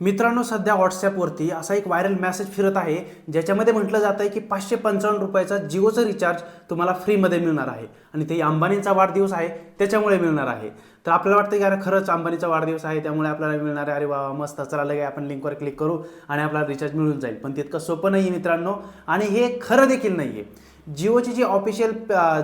मित्रांनो सध्या व्हॉट्सॲपवरती असा एक व्हायरल मेसेज फिरत आहे ज्याच्यामध्ये म्हटलं जात आहे की पाचशे पंचावन्न रुपयाचा जिओचं रिचार्ज तुम्हाला फ्रीमध्ये मिळणार आहे. आणि ते अंबानींचा वाढदिवस आहे त्याच्यामुळे मिळणार आहे. तर आपल्याला वाटतं की अरे खरंच अंबानीचा वाढदिवस आहे त्यामुळे आपल्याला मिळणार आहे. अरे वा मस्त चला लगे आपण लिंकवर क्लिक करू आणि आपल्याला रिचार्ज मिळून जाईल. पण तितकं सोपं नाही आहे मित्रांनो आणि हे खरं देखील नाही आहे जिओची जी ऑफिशियल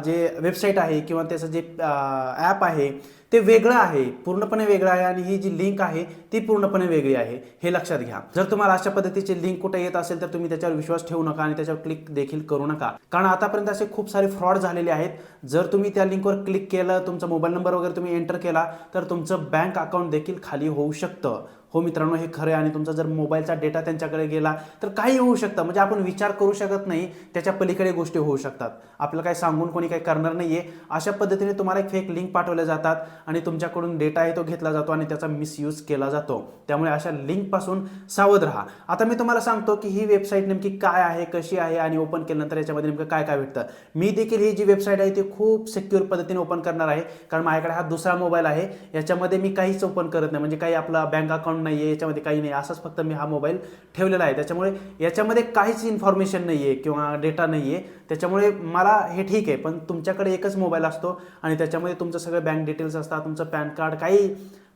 जे वेबसाईट आहे किंवा त्याचं जे ॲप आहे ते वेगळं आहे पूर्णपणे वेगळं आहे आणि ही जी लिंक आहे ती पूर्णपणे वेगळी आहे. हे लक्षात घ्या. जर तुम्हाला अशा पद्धतीची लिंक कुठे येत असेल तर तुम्ही त्याच्यावर विश्वास ठेवू नका आणि त्याच्यावर क्लिक देखील करू नका. कारण आतापर्यंत असे खूप सारे फ्रॉड झालेले आहेत. जर तुम्ही त्या लिंकवर क्लिक केलं तुमचा मोबाईल नंबर वगैरे तुम्ही एंटर केला तर तुमचं बँक अकाउंट देखील खाली होऊ शकतं. हो मित्रांनो हे खरं आहे आणि तुमचा जर मोबाईलचा डेटा त्यांच्याकडे गेला तर काही होऊ शकतं. म्हणजे आपण विचार करू शकत नाही त्याच्या पलीकडे गोष्टी होऊ शकतात. आपलं काही सांगून कोणी काही करणार नाही आहे अशा पद्धतीने तुम्हाला एक फेक लिंक पाठवल्या जातात. आणि तुमच्याकडून डेटा आहे तो घेतला जातो आणि त्याचा मिसयूज केला जातो. त्यामुळे अशा लिंकपासून सावध राहा. आता मी तुम्हाला सांगतो की ही वेबसाईट नेमकी काय आहे कशी आहे आणि ओपन केल्यानंतर याच्यामध्ये नेमकं काय काय भेटतं. मी देखील ही जी वेबसाईट आहे ती खूप सिक्युअर पद्धतीने ओपन करणार आहे. कारण माझ्याकडे हा दुसरा मोबाईल आहे. याच्यामध्ये मी काहीच ओपन करत नाही. म्हणजे काही आपला बँक अकाउंट नाही आहे याच्यामध्ये काही नाही. असंच फक्त मी हा मोबाईल ठेवलेला आहे. त्याच्यामुळे याच्यामध्ये काहीच इन्फॉर्मेशन नाही आहे किंवा डेटा नाही आहे त्याच्यामुळे मला हे ठीक आहे पण तुमच्याकडे एकच मोबाईल असतो आणि त्याच्यामध्ये तुमचं सगळं बँक डिटेल्स असतात तुमचं पॅन कार्ड काही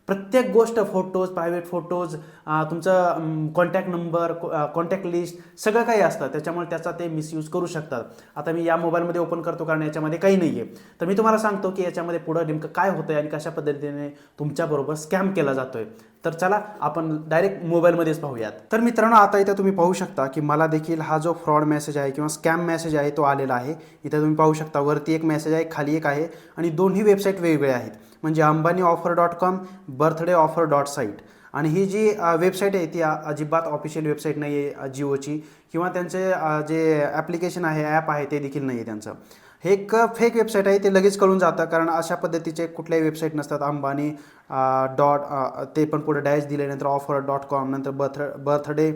प्रत्येक गोष्ट फोटोज प्रायव्हेट फोटोज तुमचं कॉन्टॅक्ट नंबर कॉन्टॅक्ट लिस्ट सगळं काही असतं. त्याच्यामुळे त्याचा ते मिसयूज करू शकतात. आता मी या मोबाईलमध्ये ओपन करतो कारण याच्यामध्ये काही नाही आहे तर मी तुम्हाला सांगतो की याच्यामध्ये पुढं नेमकं काय होतं आहे आणि कशा पद्धतीने तुमच्याबरोबर स्कॅम केला जातो आहे तर चला आपण डायरेक्ट मोबाईलमध्येच पाहूयात. तर मित्रांनो आता इथं तुम्ही पाहू शकता की मला देखील हा जो फ्रॉड मेसेज आहे किंवा स्कॅम मेसेज आहे तो आलेला आहे. इथं तुम्ही पाहू शकता वरती एक मेसेज आहे खाली एक आहे आणि दोन्ही वेबसाईट वेगवेगळ्या आहेत. म्हणजे Ambani offer dot com birthday offer dot site आणि ही जी वेबसाईट आहे ती अजिबात ऑफिशियल वेबसाईट नाही आहे जिओची. किंवा त्यांचे जे ॲप्लिकेशन आहे ॲप आहे ते देखील नाही आहे त्यांचं. हे एक फेक वेबसाईट आहे ते लगेच कळून जातं. कारण अशा पद्धतीचे कुठल्याही वेबसाईट नसतात. अंबानी डॉट ते पण पुढे डॅश दिले नंतर ऑफर डॉट कॉम नंतर birth birthday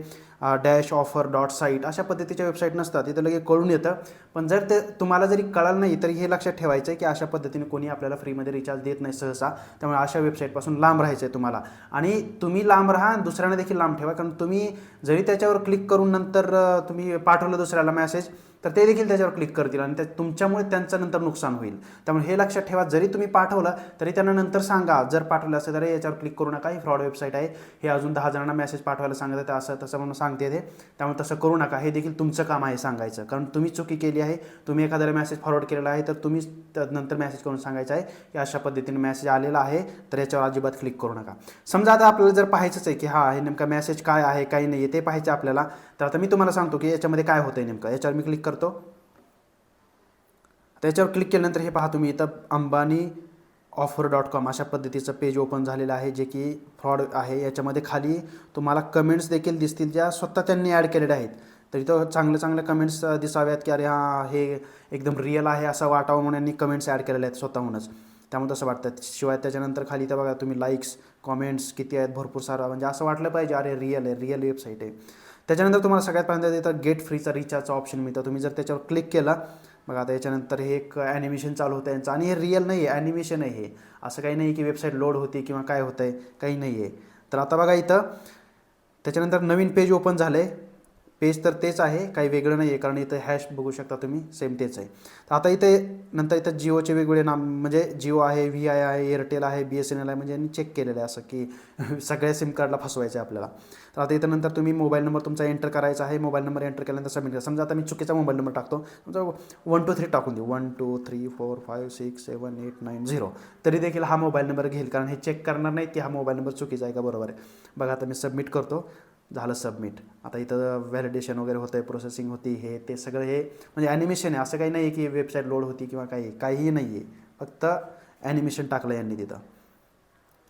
dash offer dot site अशा पद्धतीच्या वेबसाईट नसतात. इथं लगेच कळून येतं. पण जर ते तुम्हाला जरी कळालं नाही तरी हे लक्षात ठेवायचं आहे की अशा पद्धतीने कोणी आपल्याला फ्रीमध्ये रिचार्ज देत नाही सहसा. त्यामुळे अशा वेबसाईटपासून लांब राहायचं आहे तुम्हाला. आणि तुम्ही लांब राहा दुसऱ्यांना देखील लांब ठेवा. कारण तुम्ही जरी त्याच्यावर क्लिक करून नंतर तुम्ही पाठवलं दुसऱ्याला मेसेज तर ते देखील त्याच्यावर क्लिक करतील आणि त्या तुमच्यामुळे त्यांचं नंतर नुकसान होईल. त्यामुळे हे लक्षात ठेवा जरी तुम्ही पाठवलं तरी त्यांना नंतर सांगा. जर पाठवलं असेल तर याच्यावर क्लिक करू नका. ही फ्रॉड वेबसाईट आहे. हे अजून दहा जणांना मेसेज पाठवायला सांगत आहे असं तसं म्हणून सांगते ते. त्यामुळे तसं करू नका. हे देखील तुमचं काम आहे सांगायचं. कारण तुम्ही चुकी केली आहे. तुम्ही एखाद्याला मेसेज फॉरवर्ड केलेला आहे तर तुम्ही नंतर मेसेज करून सांगायचं आहे की अशा पद्धतीने मेसेज आलेला आहे तर याच्यावर अजिबात क्लिक करू नका. समजा आता आपल्याला जर पाहायचंच आहे की हा हे नेमका मेसेज काय आहे काही नाही आहे ते पाहायचं आपल्याला. तर आता मी तुम्हाला सांगतो की याच्यामध्ये काय होतं आहे नेमकं. याच्यावर मी क्लिक करतो त्याच्यावर क्लिक केल्यानंतर हे पहा तुम्ही इथं अंबानी ऑफर डॉट कॉम अशा पद्धतीचं पेज ओपन झालेलं आहे जे की फ्रॉड आहे. याच्यामध्ये खाली तुम्हाला कमेंट्स देखील दिसतील ज्या स्वतः त्यांनी ॲड केलेल्या आहेत. तर इथं चांगले चांगले कमेंट्स दिसाव्यात की अरे हां हे एकदम रिअल आहे असं वाटावं म्हणून यांनी कमेंट्स ॲड केलेले आहेत स्वतःहूनच. त्यामुळे तसं वाटतं. शिवाय त्याच्यानंतर खाली तर बघा तुम्ही लाईक्स कॉमेंट्स किती आहेत भरपूर सारा म्हणजे असं वाटलं पाहिजे अरे रिअल आहे रिअल वेबसाईट आहे. त्याच्यानंतर तुम्हाला सगळ्यात पहिल्यांदा तिथं गेट फ्रीचा रिचार्जचा ऑप्शन मिळतं. तुम्ही जर त्याच्यावर क्लिक केला बघा आता याच्यानंतर हे एक ॲनिमेशन चालू होतं यांचं. आणि हे रिअल नाही आहे ॲनिमेशन आहे हे. असं काही नाही की वेबसाईट लोड होते किंवा काय होतं आहे काही नाही आहे तर आता बघा इथं त्याच्यानंतर नवीन पेज ओपन झालं आहे पेज तर तेच आहे काही वेगळं नाही आहे कारण इथं हॅश बघू शकता तुम्ही सेम तेच आहे. तर आता इथे नंतर इथं जिओचे वेगवेगळे नाम म्हणजे जिओ आहे व्ही आय आहे एअरटेल आहे बी एस एन एल आहे म्हणजे यांनी चेक केलेलं आहे असं की सगळ्या सिम कार्डला फसवायचं आहे आपल्याला. तर आता इथं नंतर तुम्ही मोबाईल नंबर तुमचा एंटर करायचा आहे मोबाईल नंबर एंटर केल्यानंतर सबमिट करा. समजा आता मी चुकीचा मोबाईल नंबर टाकतो समजा वन टू थ्री टाकून देऊ. One two three four five six seven eight nine zero तरी देखील हा मोबाईल नंबर घेईल कारण हे चेक करणार नाही की हा मोबाईल नंबर चुकीचा आहे का बरोबर आहे. बघा आता मी सबमिट करतो. झालं सबमिट आता इथं व्हॅलिडेशन वगैरे होतं आहे प्रोसेसिंग होती हे ते सगळं हे म्हणजे ॲनिमेशन आहे. असं काही नाही आहे की वेबसाईट लोड होती किंवा काही काहीही नाही आहे फक्त ॲनिमेशन टाकलं यांनी तिथं.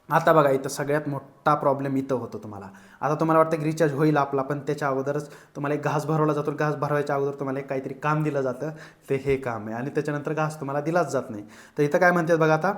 आता बघा इथं सगळ्यात मोठा प्रॉब्लेम इथं होतो तुम्हाला. आता तुम्हाला वाटतं की रिचार्ज होईल आपला पण त्याच्या अगोदरच तुम्हाला एक घास भरवला जातो. घास भरवायच्या अगोदर तुम्हाला एक काहीतरी काम दिलं जातं. ते हे काम आहे. आणि त्याच्यानंतर घास तुम्हाला दिलाच जात नाही. तर इथं काय म्हणतात बघा आता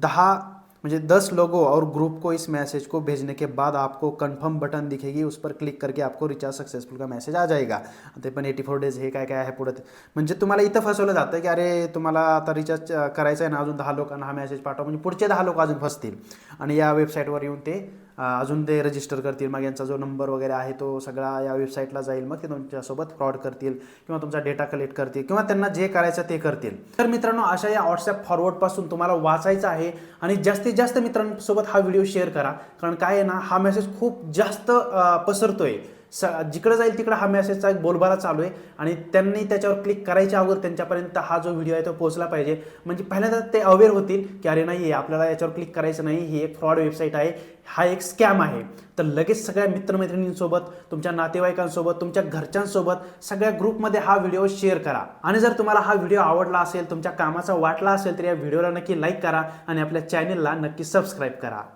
दहा म्हणजे दस लोगों और ग्रुप को इस मैसेज को भेजने के बाद आपको कंफर्म बटन दिखेगी उस पर क्लिक करके आपको रिचार्ज सक्सेसफुल का मेसेज आ जाएगा। ते पण एटी फोर डेज हे काय काय आहे पुढं? म्हणजे तुम्हाला इथं फसवलं जातं की अरे तुम्हाला आता रिचार्ज करायचं आहे ना अजून दहा लोकांना हा मेसेज पाठवा म्हणजे पुढचे दहा लोक अजून फसतील. आणि या वेबसाईटवर येऊन ते अजून ते रजिस्टर करतील. मग यांचा जो नंबर वगैरे आहे तो सगळा या वेबसाईटला जाईल. मग ते तुमच्यासोबत फ्रॉड करतील किंवा तुमचा डेटा कलेक्ट करतील किंवा त्यांना जे करायचं ते करतील. तर मित्रांनो अशा या व्हॉट्सॲप फॉरवर्डपासून तुम्हाला वाचायचं आहे आणि जास्तीत जास्त मित्रांसोबत हा व्हिडिओ शेअर करा. कारण काय आहे ना हा मेसेज खूप जास्त पसरतोय. स जिकडे जाईल तिकडं हा मेसेजचा एक बोलबाला चालू आहे. आणि त्यांनी त्याच्यावर क्लिक करायच्या अगोदर त्यांच्यापर्यंत हा जो व्हिडिओ आहे तो पोहोचला पाहिजे. म्हणजे पहिल्यांदा ते अवेअर होतील की अरे नाही आपल्याला याच्यावर क्लिक करायचं नाही. ही एक फ्रॉड वेबसाईट आहे. हा एक स्कॅम आहे. तर लगेच सगळ्या मित्रमैत्रिणींसोबत तुमच्या नातेवाईकांसोबत तुमच्या घरच्यांसोबत सगळ्या ग्रुपमध्ये हा व्हिडिओ शेअर करा. आणि जर तुम्हाला हा व्हिडिओ आवडला असेल तुमच्या कामाचा वाटला असेल तर या व्हिडिओला नक्की लाईक करा आणि आपल्या चॅनेलला नक्की सबस्क्राईब करा.